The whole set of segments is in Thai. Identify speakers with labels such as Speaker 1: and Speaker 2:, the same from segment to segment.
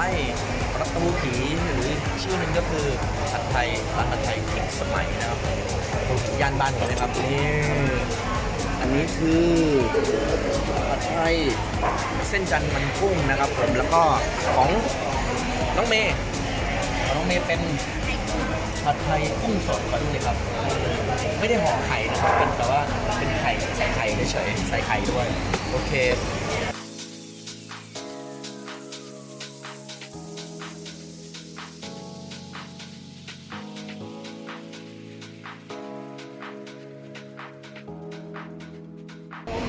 Speaker 1: ไทยประตูผีหรือชื่อหนึงก็คือผัดไทยร้านผัดไทยเก่งสมัยนะครับตรงย่านบ้านผมนะครับนี่อันนี้คือผัดไทยเส้นจันทร์มันกุ้งนะครับผมแล้วก็ของน้องเมย์ของน้องเมย์เป็นผัดไทยกุ้งสดก่อนเลยครับ ไม่ได้ห่อไข่นะครับเป็นแต่ว่าเป็นไข่ใส่ไข่เฉยๆใส่ไข่ด้วย โอเค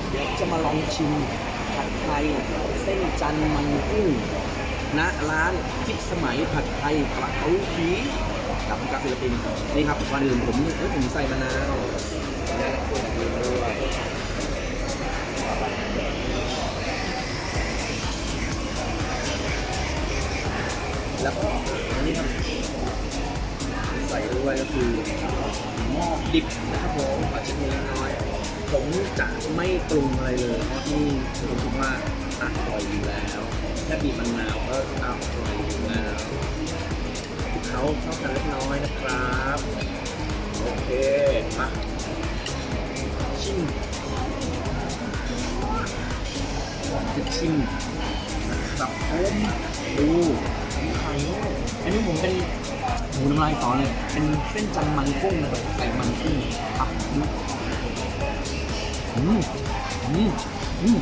Speaker 1: เดี๋ยวจะมาลองชิมผัดไทยเส้นจันมันกุ้งณร้านทิพสมัยผัดไทยกระเอาผีกับกาฟิลิปปินนี่ครับก่อนอื่นผมเอ้ยผมใส่มะนาวด้วยแล้วก็อันนี้ครับใส่ด้วยก็คือหม้อดิบ ผมจะไม่ปรุงอะไรเลย เพราะที่ผมคิดว่าอร่อยอยู่แล้วแค่บีบมะนาวก็อร่อยอยู่แล้วเขาเข้ากันเล็กน้อยนะครับ โอเคมาชิมจะชิมนะครับผมดูไข่อันนี้ผมเป็นหมูน้ำลายต่อเลย เป็นเส้นจันมันกุ้งนะครับใส่มันกุ้งอะดู อืมอืมอืม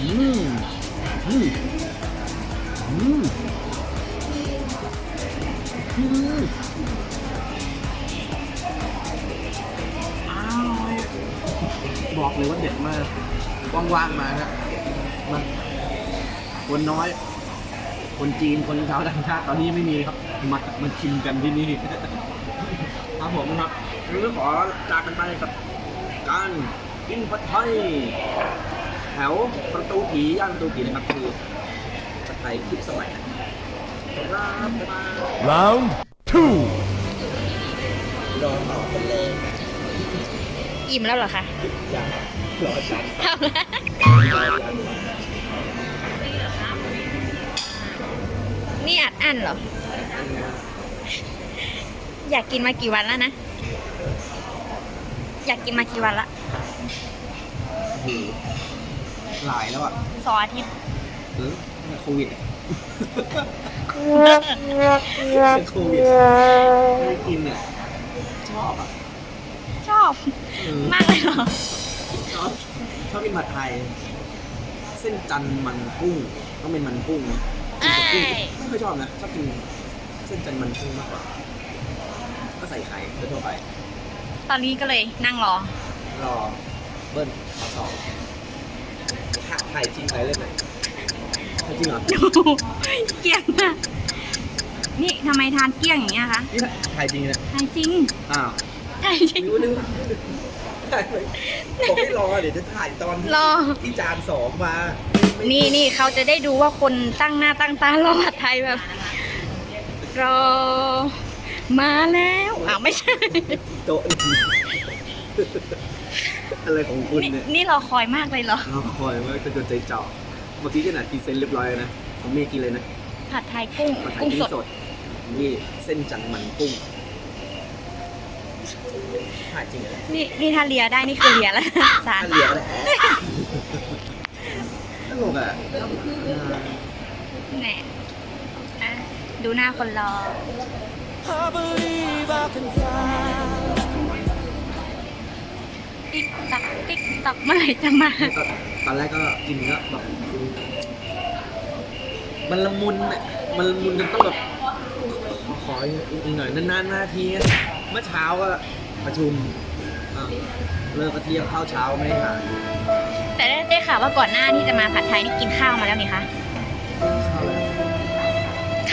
Speaker 1: อืมอืมอืมอืมอร่อยบอกเลยว่าเด็ดมากว่างๆมาครับมาคนน้อย คนจีนคนชาวต่างชาติตอนนี้ไม่มีครับมามาชิมกันที่นี่ ครับผมครับหรือขอจากกันไปกับ การกินผัดไทยแถวประตูผีย่านประตูผีนะครับคือผัดไทยคลิปสมัยนะครับบ๊ายบาย
Speaker 2: Round two.
Speaker 1: รอต่อกันเลย
Speaker 3: อิ่มแล้วเหรอคะ
Speaker 1: อย่างรอจัด
Speaker 3: ทำแล้วนี่อัดอั้นเหรอ อยากกินมากี่วันแล้วนะ อยากกินมากี่วันละ
Speaker 1: โอ้โหหลายแล้วอะ
Speaker 3: สองอาทิตย์
Speaker 1: เออโควิดอะเป็นโควิดไม่ได้กินอะชอบอะ
Speaker 3: ชอบ
Speaker 1: เออ
Speaker 3: มากเลยเหรอ
Speaker 1: ชอบชอบกินผัดไทย เส้นจันทร์มันกุ้งต้องเป็นมันกุ้งนะ
Speaker 3: เอ้ย
Speaker 1: ไม่ค่อยชอบนะชอบกินเส้นจันทร์มันกุ้งมากกว่าก็ใส่ไข่ทั่วๆไป
Speaker 3: ตอนนี้ก็เลยนั่งรอ
Speaker 1: รอเบิ้ลมาสองถ่ายถ่ายจริงถ่ายเล่นเลยถ่ายจริงเหรอ
Speaker 3: เกลี้ยงมากนี่ทำไมทานเกลี้ยงอย่างเงี้ยคะ
Speaker 1: นี่ถ่ายจริงนะ
Speaker 3: ทานจริง
Speaker 1: อ้าว
Speaker 3: ทานจริง
Speaker 1: รู้นึกว่าถ่ายเลยบอกให้รอเดี๋ยวจะถ่ายตอนที่
Speaker 3: รอ
Speaker 1: ที่จานสองมา
Speaker 3: นี่นี่เขาจะได้ดูว่าคนตั้งหน้าตั้งตารอผัดไทยแบบรอ มาแล้วอ้าวไม่ใช่
Speaker 1: โต๊ะนี่อะไรของคุณ
Speaker 3: นี่
Speaker 1: เนี่ย
Speaker 3: นี่รอคอยมากเลยเหรอ
Speaker 1: เราคอยว่าจะจนใจเจาะเมื่อกี้ขนาดพรีเซนต์เรียบร้อยแล้วนะผมเมย์กินเลยนะ
Speaker 3: ผัดไทยกุ้ง
Speaker 1: มาถ่าย
Speaker 3: กุ้ง
Speaker 1: กุ้
Speaker 3: ส
Speaker 1: ง
Speaker 3: ด
Speaker 1: สดนี่เส้นจันทร์มันกุ้งถ่ายจริงเหรอ
Speaker 3: นี่นี่ถ้าเลียได้นี่คือเลียแล้วสาร
Speaker 1: ถ้าเหลียวเลยตลกอะ
Speaker 3: แหน่อะดูหน้าคนรอ ติ๊กตักติ๊กตักเมื่อไหร่จะมา
Speaker 1: ก็ตอนแรกก็กินก็แบบมันละมุนอะมันละมุนจนต้องแบบขออีกหน่อยนานๆนาทีอะเมื่อเช้าก็ประชุมอะเลิกก็เที่ยงข้าวเช้าไม่ได้ทาน
Speaker 3: แต่ได้ได้ข่าวว่าก่อนหน้าที่จะมาผัดไทยนี่กินข้าวมาแล้วนี่คะ
Speaker 1: ข้าวแล้ว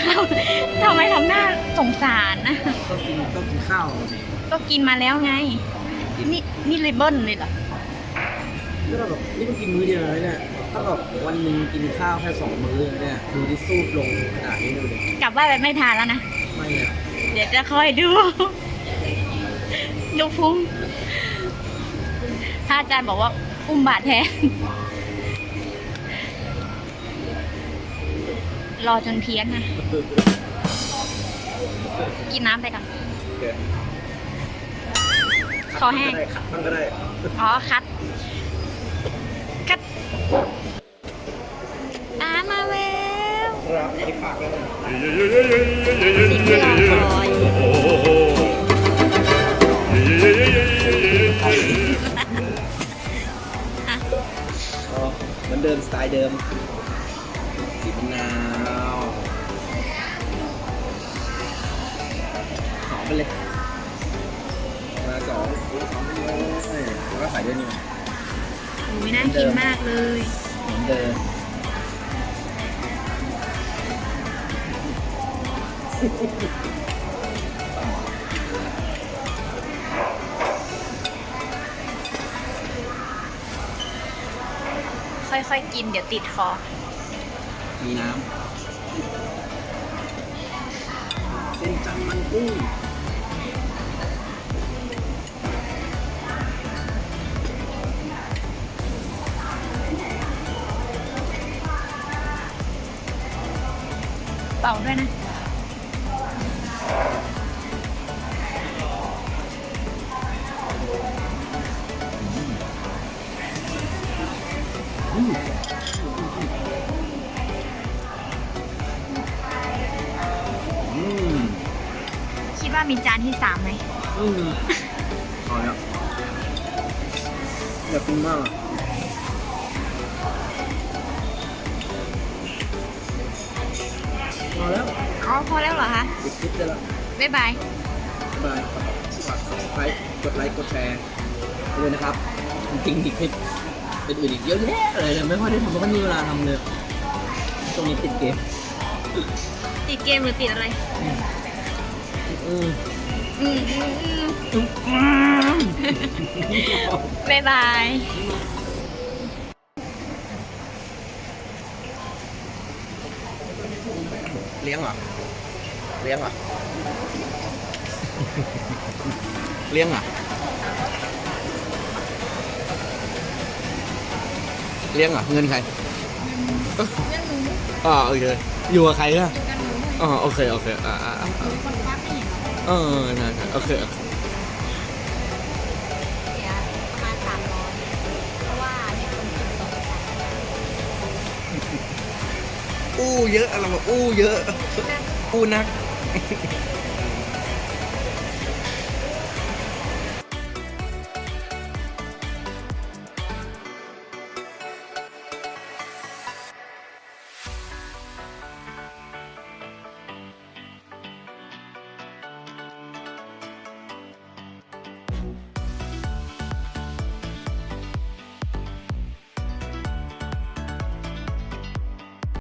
Speaker 3: ข้าวทำไมทำหน้าสงสารนะ
Speaker 1: ก็กินก็กินข้าวนี่
Speaker 3: ก็กินมาแล้วไง นี่นี่เลยเบิ้ลเลยเหรอ
Speaker 1: ก็เราแบบนี่เพิ่งกินมื้อเดียวเลยเนี่ยถ้าแบบวันหนึ่งกินข้าวแค่สองมื้อเนี่ยดูที่สูบลงขนาดนี้ดูเลย
Speaker 3: กลับบ้านไปไม่ทานแล้วนะ
Speaker 1: ไม่เนี่ย
Speaker 3: เดี๋ยวจะคอยดู ดูพุงถ้าอาจารย์บอกว่าอุ้มบาทแทน รอจนเพี้ยนนะกินน้ำไปก่อนคอแห้ง
Speaker 1: ขัดมันก็ได้
Speaker 3: อ๋อ คัด คัดอามาแล้ว
Speaker 1: ครับไอ้ฝากแล้ว
Speaker 3: สิ่งที่รอคอย
Speaker 1: เหมือนเดิมสไตล์เดิมสีมะนาว ไปเลยมาสองสองไปเลยแล้วก็ใส่ด้วยนี่
Speaker 3: อุ้ยน่ากินมากเลย
Speaker 1: เหมือนเดิม
Speaker 3: ค่อยๆกินเดี๋ยวติดคอ
Speaker 1: มีน้ำเส้นจันทร์มันกุ้ง
Speaker 3: เป่าด้วยนะ
Speaker 1: อืม
Speaker 3: คิดว่ามีจานที่สามไหม
Speaker 1: อืมพอแล้วอยากกินมากอะ พอแล้ว
Speaker 3: อ๋อพอแล้วเหรอคะ
Speaker 1: ปิดคลิปได้แล้ว
Speaker 3: บ๊ายบาย
Speaker 1: บายฝาก subscribe กดไลค์กดแชร์ด้วยนะครับจริงๆอีกคลิปอื่นๆอีกเยอะแยะเลยแต่ไม่ค่อยได้ทำเพราะไม่มีเวลาทำเลยช่วงนี้ติดเกม
Speaker 3: ติดเกมหรือติดอะไร
Speaker 1: อืม
Speaker 3: อืมอืมอืมบ๊ายบาย
Speaker 1: ลี้ยงเหรอ เลี้ยงเหรอ เลี้ยงเหรอ เลี้ยงเหรอ เงินใคร
Speaker 3: เรื่องหนู
Speaker 1: อ๋อโอเคอยู่กับใครอะ
Speaker 3: อยู่กันหนู
Speaker 1: อ๋อโอเค โอเค อ่าอ่าอ่า
Speaker 3: หนูคนควักไม่เห็นเหรอ
Speaker 1: เออใช่ใช่โอเคโอเค อู้เยอะอะไรแบบอู้เยอะอู้นัก